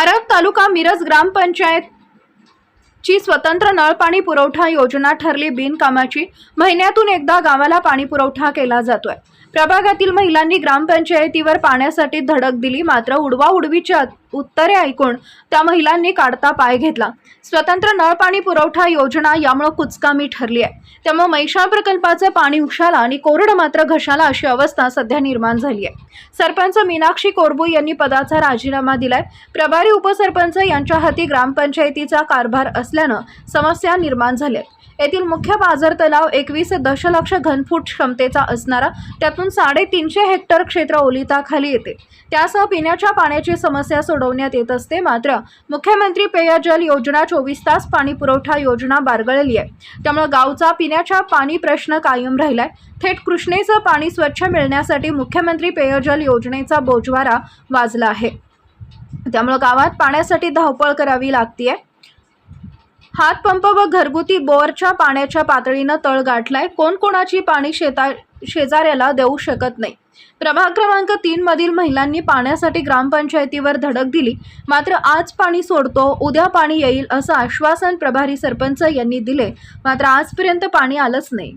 आरग तालुका मिरज ग्रामपंचायत ची स्वतंत्र नळपाणी पुरवठा योजना ठरली बिनकामाची. महिन्यातून एकदा गावाला पाणी पुरवठा केला जातोय. प्रभागातील महिलांनी ग्रामपंचायतीवर पाण्यासाठी धडक दिली मात्र उडवा उडवीच्या उत्तरे ऐकून त्या महिलांनी काढता पाय घेतला. स्वतंत्र नळपाणी पुरवठा योजना यामुळे कुचकामी ठरली आहे. त्यामुळे मैशा प्रकल्पाचं पाणी उशाला आणि कोरड मात्र घशाला अशी अवस्था सध्या निर्माण झाली आहे. सरपंच मीनाक्षी कोरबू यांनी पदाचा राजीनामा दिलाय. प्रभारी उपसरपंच यांच्या हाती ग्रामपंचायतीचा कारभार असल्यानं समस्या निर्माण झाल्या. येथील मुख्य बाजार तलाव एकवीस दशलक्ष घनफूट क्षमतेचा असणारा त्यातून साडेतीनशे हेक्टर क्षेत्र ओलिताखाली येते. त्यासह पिण्याच्या पाण्याची समस्या सोडवण्यात येत असते. मात्र मुख्यमंत्री पेयजल योजना चोवीस तास पाणी पुरवठा योजना बारगळली आहे. त्यामुळे गावचा पिण्याच्या पाणी प्रश्न कायम राहिलाय. थेट कृष्णेचं पाणी स्वच्छ मिळण्यासाठी मुख्यमंत्री पेयजल योजनेचा बोजवारा वाजला आहे. त्यामुळे गावात पाण्यासाठी धावपळ करावी लागतीये. हातपंप व घरगुती बोअरच्या पाण्याच्या पातळीनं तळ गाठलाय. कोण कोणाची पाणी शेता शेजाऱ्याला देऊ शकत नाही. प्रभाग क्रमांक तीन मधील महिलांनी पाण्यासाठी ग्रामपंचायतीवर धडक दिली. मात्र आज पाणी सोडतो उद्या पाणी येईल असं आश्वासन प्रभारी सरपंच यांनी दिले. मात्र आजपर्यंत पाणी आलंच नाही.